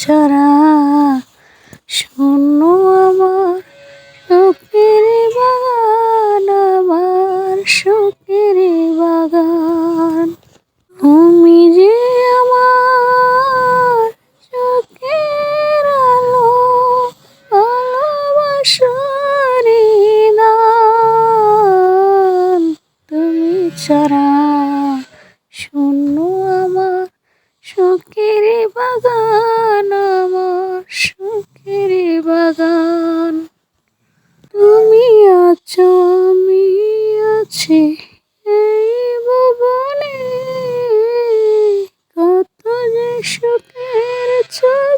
ছাড়া শুনো আমার সুখের বাগান, আমার সুখের বাগান। তুমি যে আমার চোখের আলো ভালোবাসারি দান তুমি ছাড়া সুখের বাগান, আমার সুখের বাগান। তুমি আছো, আমি আছি এই ভুবনে। কত যে সুখের ছবি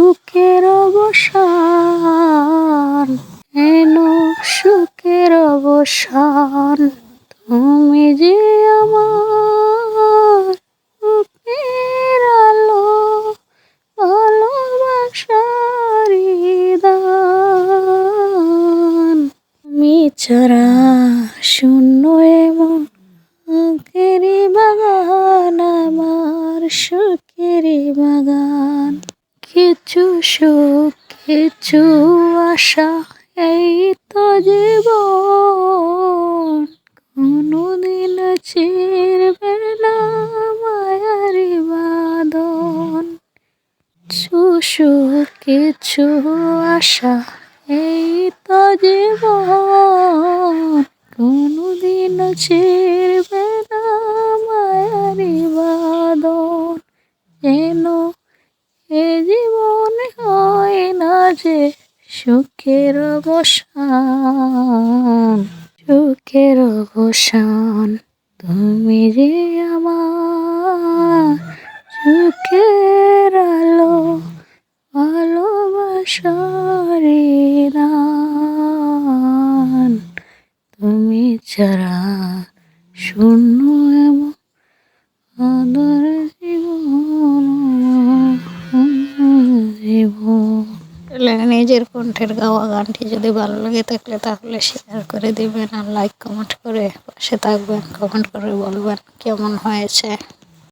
সুখের অবসান এন সুখের অবসান? তুমি যে আমার বুকের আলো, ভালোবাসার দান তুমি ছাড়া শূন্য এমন সুখের বাগান, আমার সুখের বাগান। কিছু সুখ, কিছু আশা, এই তো জীবন। কোনোদিন ছিড়বে না মায়ার বাদন কিছু কিছু আশা, এই তো জীবন। কোনোদিন ছিড়বে যে সুখের অবসান সুখের অবসান। তুমি যে আমার সুখের আলো, ভালোবাসার তুমি ছাড়া শূন্য এমন আদর জীবন জীবন। নিজের কণ্ঠের গাওয়া গানটি যদি ভালো লাগে থাকলে তাহলে শেয়ার করে দিবেন আর লাইক কমেন্ট করে পাশে থাকবেন কমেন্ট করে বলবেন কেমন হয়েছে।